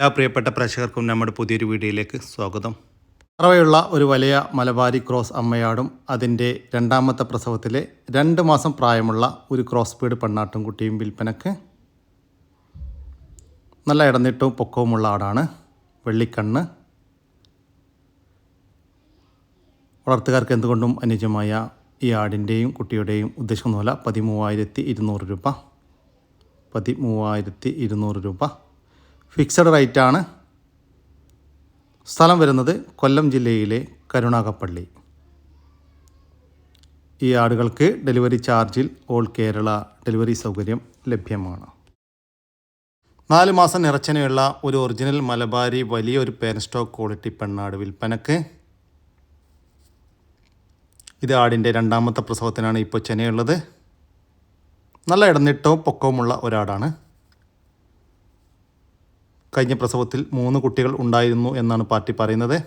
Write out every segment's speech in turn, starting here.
എല്ലാ പ്രിയപ്പെട്ട പ്രേക്ഷകർക്കും നമ്മുടെ പുതിയൊരു വീഡിയോയിലേക്ക് സ്വാഗതം. അറവയുള്ള ഒരു വലിയ മലബാരി ക്രോസ് അമ്മയാടും അതിന്റെ രണ്ടാമത്തെ പ്രസവത്തിലെ രണ്ട് മാസം പ്രായമുള്ള ഒരു ക്രോസ് ബീഡ് പെണ്ണാട്ടും കുട്ടിയും വിൽപ്പനക്ക് നല്ല ഇടന്നിട്ടവും പൊക്കവുമുള്ള ആടാണ് വെള്ളിക്കണ്ണ്. വളർത്തുകാർക്ക് എന്തുകൊണ്ടും അനുജമായ ഈ ആടിന്റെയും കുട്ടിയുടെയും ഉദ്ദേശിക്കുന്ന പോലെ പതിമൂവായിരത്തി ഇരുന്നൂറ് രൂപ. പതിമൂവായിരത്തി ഇരുന്നൂറ് രൂപ. ഫിക്സഡ് റേറ്റാണ്. സ്ഥലം വരുന്നത് കൊല്ലം ജില്ലയിലെ കരുണാകപ്പള്ളി. ഈ ആടുകൾക്ക് ഡെലിവറി ചാർജിൽ ഓൾ കേരള ഡെലിവറി സൗകര്യം ലഭ്യമാണ്. നാല് മാസം നിറച്ചനെയുള്ള ഒരു ഒറിജിനൽ മലബാരി വലിയൊരു പേരസ്റ്റോക്ക് ക്വാളിറ്റി പെണ്ണാട് വിൽപ്പനക്ക്. ഇത് ആടിന്റെ രണ്ടാമത്തെ പ്രസവത്തിനാണ് ഇപ്പോൾ ചെനയുള്ളത്. നല്ല ഇടന്നിട്ടവും പൊക്കവുമുള്ള ഒരാടാണ്. കഴിഞ്ഞ പ്രസവത്തിൽ മൂന്ന് കുട്ടികൾ ഉണ്ടായിരുന്നു എന്നാണ് പാർട്ടി പറയുന്നത്.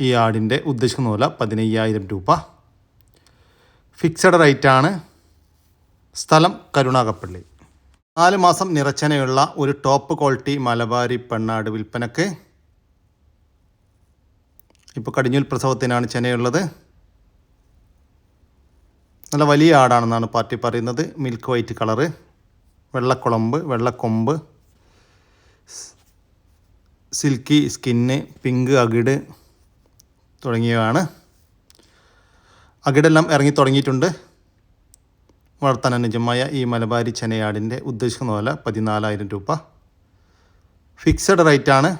ഈ ആടിന്റെ ഉദ്ദേശിക്കുന്ന പോലെ പതിനയ്യായിരം രൂപ. ഫിക്സഡ് റേറ്റാണ് സ്ഥലം കരുണാകപ്പള്ളി. നാല് മാസം നിറച്ചനയുള്ള ഒരു ടോപ്പ് ക്വാളിറ്റി മലബാരി പെണ്ണാട് വിൽപ്പനക്ക് ഇപ്പോൾ കടിഞ്ഞൂൽ പ്രസവത്തിനാണ് ചെനയുള്ളത്. നല്ല വലിയ ആടാണെന്നാണ് പാർട്ടി പറയുന്നത്. Milk white colour. വെള്ളക്കുളമ്പ് വെള്ളക്കൊമ്പ് സിൽക്കി സ്കിന്ന് പിങ്ക് അകിട് തുടങ്ങിയവയാണ്. അകിടെല്ലാം ഇറങ്ങി തുടങ്ങിയിട്ടുണ്ട്. വളർത്താൻ അനുജമായ ഈ മലബാരി ചെനയാടിന്റെ ഉദ്ദേശിക്കുന്ന പോലെ പതിനാലായിരം രൂപ. ഫിക്സഡ് റേറ്റാണ്.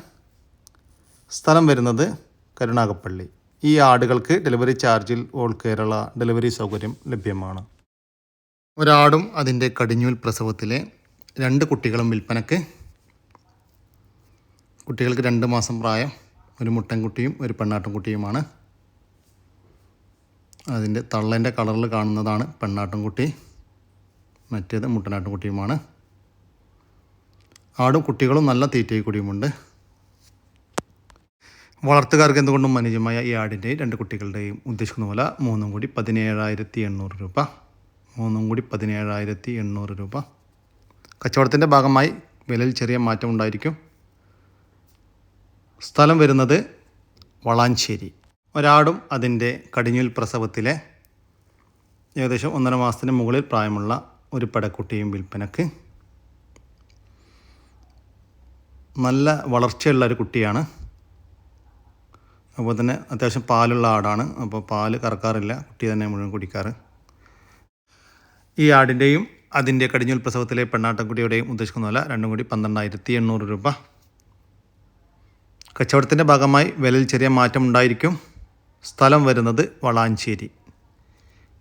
സ്ഥലം വരുന്നത് കരുണാകപ്പള്ളി ഈ ആടുകൾക്ക് ഡെലിവറി ചാർജിൽ ഓൾ കേരള ഡെലിവറി സൗകര്യം ലഭ്യമാണ്. ഒരാടും അതിന്റെ കടിഞ്ഞൂൽ പ്രസവത്തിലെ രണ്ട് കുട്ടികളും വിൽപ്പനക്ക്. കുട്ടികൾക്ക് രണ്ട് മാസം പ്രായം ഒരു മുട്ടൻകുട്ടിയും ഒരു പെണ്ണാട്ടുംകുട്ടിയുമാണ്. അതിന്റെ തള്ളന്റെ കളറിൽ കാണുന്നതാണ് പെണ്ണാട്ടുംകുട്ടി മറ്റേത് മുട്ടനാട്ടുംകുട്ടിയുമാണ്. ആടും കുട്ടികളും നല്ല തീറ്റയും കൂടിയുമുണ്ട്. വളർത്തുകാർക്ക് എന്തുകൊണ്ടും മനുജമായ ഈ ആടിന്റെയും രണ്ട് കുട്ടികളുടെയും ഉദ്ദേശിക്കുന്ന പോലെ മൂന്നും കൂടി പതിനേഴായിരത്തി എണ്ണൂറ് രൂപ. മൂന്നും കൂടി പതിനേഴായിരത്തി എണ്ണൂറ് രൂപ. കച്ചവടത്തിന്റെ ഭാഗമായി വിലയിൽ ചെറിയ മാറ്റം ഉണ്ടായിരിക്കും. സ്ഥലം വരുന്നത് വളാഞ്ചേരി. ഒരാടും അതിന്റെ കടിഞ്ഞൂൽ പ്രസവത്തിലെ ഏകദേശം ഒന്നര മാസത്തിന് മുകളിൽ പ്രായമുള്ള ഒരു പടക്കുട്ടിയും വിൽപ്പനക്ക്. നല്ല വളർച്ചയുള്ള ഒരു കുട്ടിയാണ്. അതുപോലെ തന്നെ അത്യാവശ്യം പാലുള്ള ആടാണ്. അപ്പോൾ പാൽ കറക്കാറില്ല. കുട്ടി തന്നെ മുഴുവൻ കുടിക്കാറ്. ഈ ആടിന്റെയും അതിന്റെ കടിഞ്ഞൂൽ പ്രസവത്തിലെ പെണ്ണാട്ടക്കുട്ടിയുടെയും ഉദ്ദേശിക്കുന്ന വില രണ്ടും കൂടി പന്ത്രണ്ടായിരത്തി എണ്ണൂറ് രൂപ. കച്ചവടത്തിന്റെ ഭാഗമായി വിലയിൽ ചെറിയ മാറ്റം ഉണ്ടായിരിക്കും. സ്ഥലം വരുന്നത് വളാഞ്ചേരി.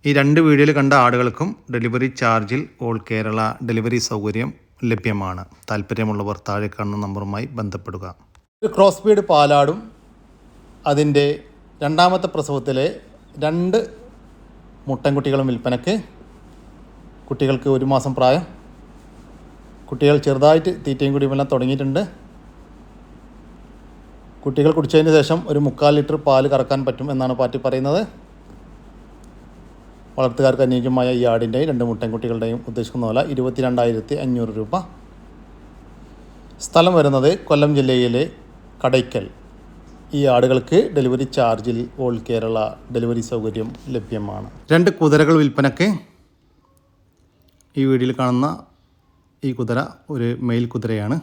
ഈ രണ്ട് വീഡിയോയിൽ കണ്ട ആടുകൾക്കും ഡെലിവറി ചാർജിൽ ഓൾ കേരള ഡെലിവറി സൗകര്യം ലഭ്യമാണ്. താല്പര്യമുള്ളവർ താഴെ കാണുന്ന നമ്പറുമായി ബന്ധപ്പെടുക. ഒരു ക്രോസ് ബീഡ് പാലാടും അതിന്റെ രണ്ടാമത്തെ പ്രസവത്തിലെ രണ്ട് മുട്ടൻകുട്ടികളും വിൽപ്പനക്ക് കുട്ടികൾക്ക് ഒരു മാസം പ്രായം. കുട്ടികൾ ചെറുതായിട്ട് തീറ്റയും കുടിയുമെല്ലാം തുടങ്ങിയിട്ടുണ്ട്. കുട്ടികൾ കുടിച്ചതിന് ശേഷം ഒരു മുക്കാൽ ലിറ്റർ പാൽ കറക്കാൻ പറ്റും എന്നാണ് പാർട്ടി പറയുന്നത്. വളർത്തുകാർക്ക് അനുയോജ്യമായ ഈ ആടിന്റെയും രണ്ട് മുട്ടൻകുട്ടികളുടെയും ഉദ്ദേശിക്കുന്ന വില ഇരുപത്തിരണ്ടായിരത്തി അഞ്ഞൂറ് രൂപ. സ്ഥലം വരുന്നത് കൊല്ലം ജില്ലയിലെ കടയ്ക്കൽ. ഈ ആടുകൾക്ക് ഡെലിവറി ചാർജിൽ ഓൾ കേരള ഡെലിവറി സൗകര്യം ലഭ്യമാണ്. രണ്ട് കുതിരകൾ വിൽപ്പനക്ക് ഈ വീഡിയോയിൽ കാണുന്ന ഈ കുതിര ഒരു മെയിൽ കുതിരയാണ്.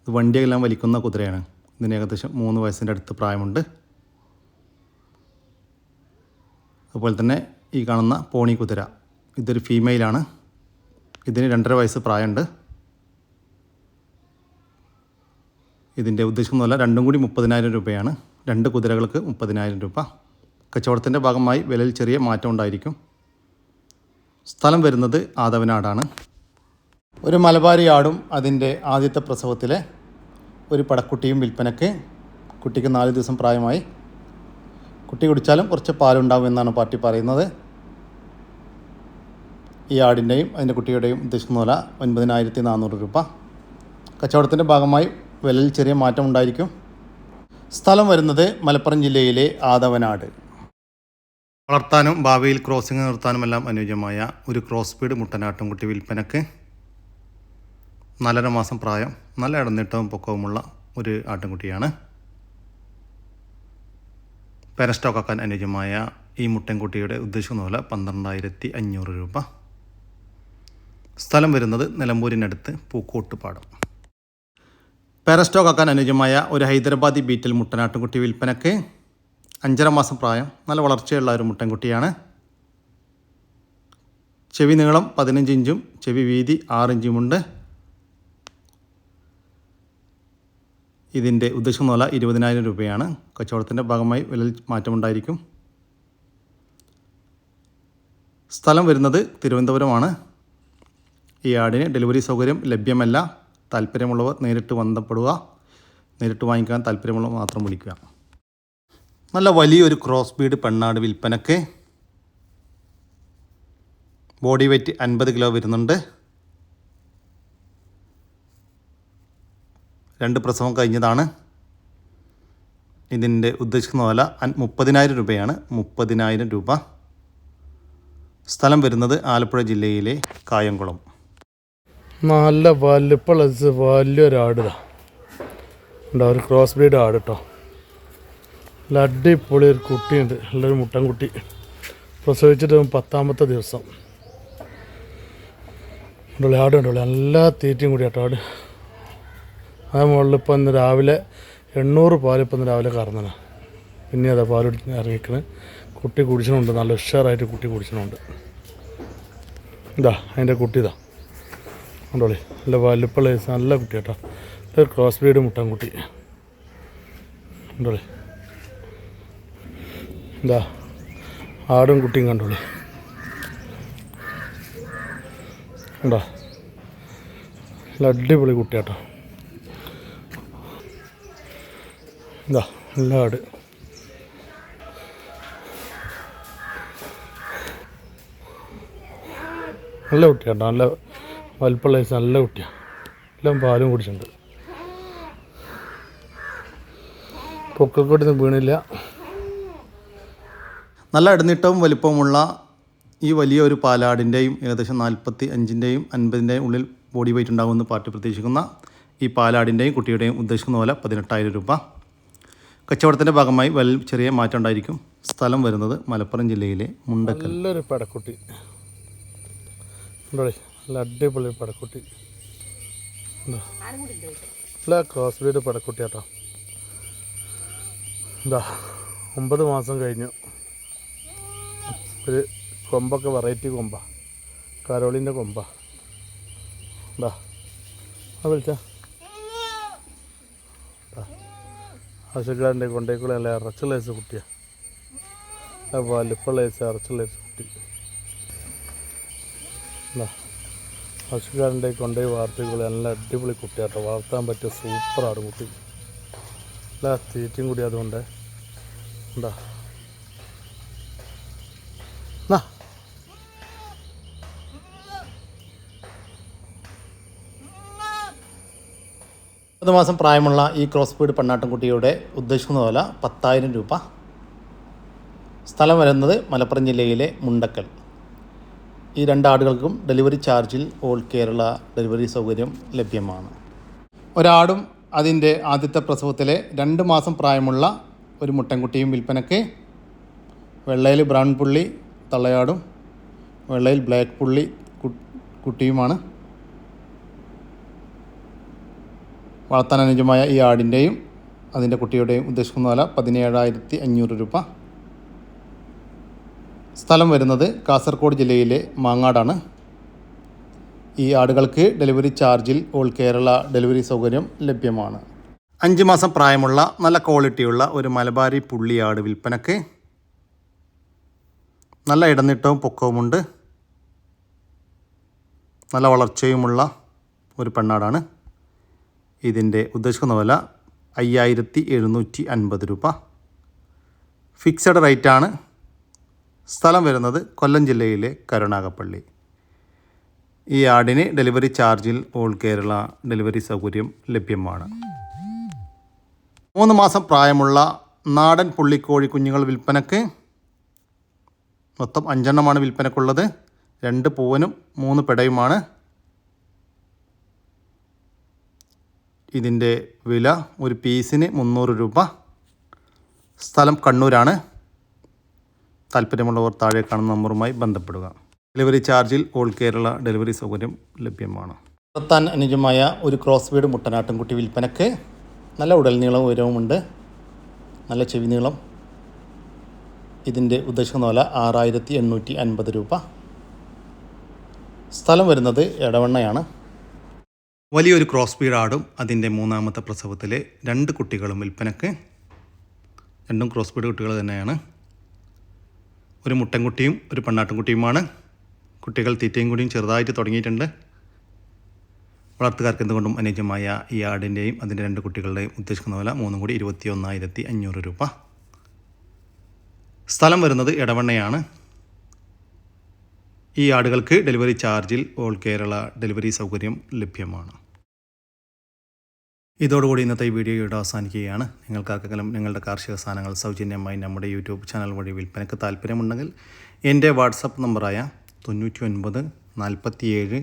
ഇത് വണ്ടിയെല്ലാം വലിക്കുന്ന കുതിരയാണ്. ഇതിന് ഏകദേശം മൂന്ന് വയസ്സിന്റെ അടുത്ത് പ്രായമുണ്ട്. അതുപോലെ തന്നെ ഈ കാണുന്ന പോണി കുതിര ഇതൊരു ഫീമെയിലാണ് ഇതിന് രണ്ടര വയസ്സ് പ്രായമുണ്ട്. ഇതിന്റെ ഉദ്ദേശമൊന്നുമല്ല രണ്ടും കൂടി മുപ്പതിനായിരം രൂപയാണ്. രണ്ട് കുതിരകൾക്ക് മുപ്പതിനായിരം രൂപ. കച്ചവടത്തിന്റെ ഭാഗമായി വിലയിൽ ചെറിയ മാറ്റം ഉണ്ടായിരിക്കും. സ്ഥലം വരുന്നത് ആദവനാടാണ്. ഒരു മലബാരി ആടും അതിന്റെ ആദ്യത്തെ പ്രസവത്തിലെ ഒരു പടക്കുട്ടിയും വിൽപ്പനയ്ക്ക് കുട്ടിക്ക് നാല് ദിവസം പ്രായമായി. കുട്ടി കുടിച്ചാലും കുറച്ച് പാലുണ്ടാവും എന്നാണ് പാർട്ടി പറയുന്നത്. ഈ ആടിന്റെയും അതിന്റെ കുട്ടിയുടെയും ഉദ്ദേശിക്കുന്ന വില ഒൻപതിനായിരത്തി നാനൂറ് രൂപ. കച്ചവടത്തിന്റെ ഭാഗമായി വിലയിൽ ചെറിയ മാറ്റം ഉണ്ടായിരിക്കും സ്ഥലം വരുന്നത് മലപ്പുറം ജില്ലയിലെ ആദവനാട്. വളർത്താനും ഭാവിയിൽ ക്രോസിംഗ് നിർത്താനുമെല്ലാം അനുയോജ്യമായ ഒരു ക്രോസ് ബീഡ് മുട്ടനാട്ടുംകുട്ടി വിൽപ്പനക്ക് നാലര മാസം പ്രായം നല്ല ഇടനീട്ടവും പൊക്കവുമുള്ള ഒരു ആട്ടിൻകുട്ടിയാണ് പാരസ്റ്റോക്കാക്കാൻ അനുയോജ്യമായ ഈ മുട്ടൻകുട്ടിയുടെ ഉദ്ദേശിക്കുന്ന പോലെ പന്ത്രണ്ടായിരത്തി അഞ്ഞൂറ് രൂപ. സ്ഥലം വരുന്നത് നിലമ്പൂരിനടുത്ത് പൂക്കോട്ടുപാടം. പാരസ്റ്റോക്കാക്കാൻ അനുയോജ്യമായ ഒരു ഹൈദരാബാദി ബീറ്റിൽ മുട്ടനാട്ടുംകുട്ടി വിൽപ്പനക്ക് അഞ്ചര മാസം പ്രായം നല്ല വളർച്ചയുള്ള ഒരു മുട്ടൻകുട്ടിയാണ്. ചെവി നീളം പതിനഞ്ച് ഇഞ്ചും ചെവി വീതി ആറ് ഇഞ്ചുമുണ്ട്. ഇതിന്റെ ഉദ്ദേശം നില ഇരുപതിനായിരം രൂപയാണ്. കച്ചവടത്തിന്റെ ഭാഗമായി വില മാറ്റമുണ്ടായിരിക്കും. സ്ഥലം വരുന്നത് തിരുവനന്തപുരമാണ്. ഈ ആടിന് ഡെലിവറി സൗകര്യം ലഭ്യമല്ല. താല്പര്യമുള്ളവർ നേരിട്ട് ബന്ധപ്പെടുക. നേരിട്ട് വാങ്ങിക്കാൻ താല്പര്യമുള്ളവർ മാത്രം വിളിക്കുക. നല്ല വലിയൊരു ക്രോസ് ബീഡ് പെണ്ണാട് വിൽപ്പനക്ക്. ബോഡി വെയ്റ്റ് അൻപത് കിലോ വരുന്നുണ്ട്. രണ്ട് പ്രസവം കഴിഞ്ഞതാണ്. ഇതിന്റെ ഉദ്ദേശിക്കുന്ന വില മുപ്പതിനായിരം രൂപയാണ്. മുപ്പതിനായിരം രൂപ. സ്ഥലം വരുന്നത് ആലപ്പുഴ ജില്ലയിലെ കായംകുളം. നല്ല വലിപ്പമുള്ള ഇത് വലിയൊരു ആടിതാ. ഉണ്ടോ ഒരു ക്രോസ് ബ്രീഡ് ആട് കേട്ടോ നല്ല അടിപൊളി ഒരു കുട്ടിയുണ്ട്. നല്ലൊരു മുട്ടൻകുട്ടി. പ്രസവിച്ചിട്ട് പത്താമത്തെ ദിവസം. ഉണ്ടല്ലേ ആട് എല്ലാ തീറ്റയും കൂടി കേട്ടോ ആട്. ആ മുകളിൽ ഇപ്പം ഇന്ന് രാവിലെ എണ്ണൂറ് പാൽ ഇപ്പം ഇന്ന് രാവിലെ കറന്നതാണ് പിന്നെ അതാ പാൽ ഇറങ്ങിക്കണ് കുട്ടി കുടിച്ചണുണ്ട്. നല്ല ഉഷാറായിട്ട് കുട്ടി കുടിച്ചണുണ്ട്. ഇതാ അതിന്റെ കുട്ടി ഇതാ. ഉണ്ടോളി നല്ല വലുപ്പുള്ള നല്ല കുട്ടി കേട്ടോ ക്രോസ് ബ്രീഡ് മുട്ടൻകുട്ടി. ഉണ്ടോളി എന്താ ആടും കുട്ടിയും കണ്ടോളി. ഉണ്ടോ നല്ല അടിപൊളി കുട്ടിയാട്ടോ. എന്താ നല്ല ആട്. നല്ല കുട്ടിയാട്ടോ നല്ല വലിപ്പമുള്ള നല്ല കുട്ടിയാണ് എല്ലാം പാലും കുടിച്ചിട്ടുണ്ട്. പൊക്കക്കൊട്ടൊന്നും വീണില്ല. നല്ല ഇടനീട്ടവും വലിപ്പവുമുള്ള ഈ വലിയ ഒരു പാലാടിന്റെയും ഏകദേശം നാൽപ്പത്തി അഞ്ചിന്റെയും അൻപതിന്റെയും ഉള്ളിൽ ബോഡി വെയിറ്റ് ഉണ്ടാകുമെന്ന് പാർട്ടി പ്രതീക്ഷിക്കുന്ന ഈ പാലാടിന്റെയും കുട്ടിയുടെയും ഉദ്ദേശിക്കുന്ന പോലെ പതിനെട്ടായിരം രൂപ. കച്ചവടത്തിന്റെ ഭാഗമായി വൽ ചെറിയ മാറ്റം ഉണ്ടായിരിക്കും. സ്ഥലം വരുന്നത് മലപ്പുറം ജില്ലയിലെ മുണ്ടക്കൽ. നല്ലൊരു പടക്കുട്ടി. നല്ല അടിപൊളി പടക്കുട്ടി? നല്ല ക്രോസ് ബ്രീഡ് പടക്കുട്ടി കേട്ടോ എന്താ ഒമ്പത് മാസം കഴിഞ്ഞു. ഒരു കൊമ്പൊക്കെ വെറൈറ്റി കൊമ്പ. കരോളിന്റെ കൊമ്പ. എന്താ ആ വിളിച്ച. ആവശ്യക്കാരന്റെ കൊണ്ടേക്കുള്ള നല്ല ഇറച്ചുള്ള ലേസ് കുട്ടിയാണ് അപ്പോൾ വലിപ്പമുള്ള വയസ്സ് ഇറച്ചുള്ള ലേസ് കുട്ടി. എന്താ ആവശ്യക്കാരന്റെ കൊണ്ടേ വാർത്തകൾ നല്ല അടിപൊളി കുട്ടിയാട്ടോ. വളർത്താൻ പറ്റിയ സൂപ്പറാണ് കുട്ടി. അല്ല തീറ്റയും കൂടി അതുകൊണ്ട്. എന്താ പത്ത് മാസം പ്രായമുള്ള ഈ ക്രോസ് ബീഡ് പെണ്ണാട്ടുംകുട്ടിയുടെ ഉദ്ദേശിക്കുന്ന പോലെ പത്തായിരം രൂപ. സ്ഥലം വരുന്നത് മലപ്പുറം ജില്ലയിലെ മുണ്ടക്കൽ. ഈ രണ്ടാടുകൾക്കും ഡെലിവറി ചാർജിൽ ഓൾ കേരള ഡെലിവറി സൗകര്യം ലഭ്യമാണ്. ഒരാടും അതിന്റെ ആദ്യത്തെ പ്രസവത്തിലെ രണ്ട് മാസം പ്രായമുള്ള ഒരു മുട്ടൻകുട്ടിയും വിൽപ്പനയ്ക്ക് വെള്ളയിൽ ബ്രൗൺ പുള്ളി തള്ളയാടും വെള്ളയിൽ ബ്ലാക്ക് പുള്ളി കുട്ടിയുമാണ്. വളർത്താൻ അനുജമായ ഈ ആടിന്റെയും അതിന്റെ കുട്ടിയുടെയും ഉദ്ദേശിക്കുന്ന വില പതിനേഴായിരത്തി അഞ്ഞൂറ് രൂപ. സ്ഥലം വരുന്നത് കാസർഗോഡ് ജില്ലയിലെ മാങ്ങാടാണ്. ഈ ആടുകൾക്ക് ഡെലിവറി ചാർജിൽ ഓൾ കേരള ഡെലിവറി സൗകര്യം ലഭ്യമാണ്. അഞ്ച് മാസം പ്രായമുള്ള നല്ല ക്വാളിറ്റിയുള്ള ഒരു മലബാരി പുള്ളിയാട് വിൽപ്പനക്ക് നല്ല ഇടനീട്ടവും പൊക്കവുമുണ്ട്. നല്ല വളർച്ചയുമുള്ള ഒരു പെണ്ണാടാണ്. ഇതിന്റെ ഉദ്ദേശിക്കുന്ന വില അയ്യായിരത്തി എഴുന്നൂറ്റി അൻപത് രൂപ ഫിക്സഡ് റേറ്റാണ് സ്ഥലം വരുന്നത് കൊല്ലം ജില്ലയിലെ കരുണാകപ്പള്ളി ഈ ആടിന് ഡെലിവറി ചാർജിൽ ഓൾ കേരള ഡെലിവറി സൗകര്യം ലഭ്യമാണ്. മൂന്ന് മാസം പ്രായമുള്ള നാടൻ പുള്ളിക്കോഴി കുഞ്ഞുങ്ങൾ വിൽപ്പനക്ക് മൊത്തം അഞ്ചെണ്ണമാണ് വിൽപ്പനക്കുള്ളത്. രണ്ട് പൂവനും മൂന്ന് പെടയുമാണ്. ഇതിന്റെ വില ഒരു പീസിന് മുന്നൂറ് രൂപ. സ്ഥലം കണ്ണൂരാണ്. താല്പര്യമുള്ളവർ താഴെ കാണുന്ന നമ്പറുമായി ബന്ധപ്പെടുക. ഡെലിവറി ചാർജിൽ ഓൾ കേരള ഡെലിവറി സൗകര്യം ലഭ്യമാണ്. വളർത്താൻ അനുജമായ ഒരു ക്രോസ് വീട് മുട്ടനാട്ടിൻകുട്ടി വിൽപ്പനക്ക് നല്ല ഉടൽ നീളവും ഉയരവുമുണ്ട്. നല്ല ചെവി നീളം. ഇതിന്റെ ഉദ്ദേശിക്കുന്ന പോലെ ആറായിരത്തി എണ്ണൂറ്റി അൻപത് രൂപ. സ്ഥലം വരുന്നത് എടവണ്ണയാണ്. വലിയൊരു ക്രോസ് പീഡാടും അതിന്റെ മൂന്നാമത്തെ പ്രസവത്തിലെ രണ്ട് കുട്ടികളും വിൽപ്പനക്ക്. രണ്ടും ക്രോസ് ബീഡ് കുട്ടികൾ തന്നെയാണ്. ഒരു മുട്ടൻകുട്ടിയും ഒരു പെണ്ണാട്ടുംകുട്ടിയുമാണ്. കുട്ടികൾ തീറ്റയും കൂടിയും ചെറുതായിട്ട് തുടങ്ങിയിട്ടുണ്ട്. വളർത്തുകാർക്ക് എന്തുകൊണ്ടും അനുയോജ്യമായ ഈ ആടിന്റെയും അതിന്റെ രണ്ട് കുട്ടികളുടെയും ഉദ്ദേശിക്കുന്ന വില മൂന്നും കൂടി ഇരുപത്തി ഒന്നായിരത്തി അഞ്ഞൂറ് രൂപ. സ്ഥലം വരുന്നത് ഇടവണ്ണയാണ് ഈ ആടുകൾക്ക് ഡെലിവറി ചാർജിൽ ഓൾ കേരള ഡെലിവറി സൗകര്യം ലഭ്യമാണ്. ഇതോടുകൂടി ഇന്നത്തെ ഈ വീഡിയോ ഇവിടെ അവസാനിക്കുകയാണ്. നിങ്ങൾക്കാർക്കെങ്കിലും നിങ്ങളുടെ കാർഷിക സാധനങ്ങൾ സൗജന്യമായി നമ്മുടെ യൂട്യൂബ് ചാനൽ വഴി വിൽപ്പനയ്ക്ക് താല്പര്യമുണ്ടെങ്കിൽ എന്റെ വാട്സപ്പ് നമ്പറായ തൊണ്ണൂറ്റി ഒൻപത് നാൽപ്പത്തിയേഴ്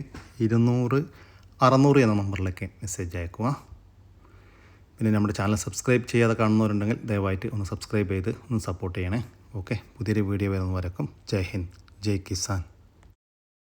ഇരുന്നൂറ് അറുന്നൂറ് എന്ന നമ്പറിലേക്ക് മെസ്സേജ് അയക്കുക. പിന്നെ നമ്മുടെ ചാനൽ സബ്സ്ക്രൈബ് ചെയ്യാതെ കാണുന്നവരുണ്ടെങ്കിൽ ദയവായിട്ട് ഒന്ന് സബ്സ്ക്രൈബ് ചെയ്ത് ഒന്ന് സപ്പോർട്ട് ചെയ്യണേ. ഓക്കെ. പുതിയൊരു വീഡിയോ വരുന്നവരക്കും ജയ് ഹിന്ദ് ജയ് കിസാൻ.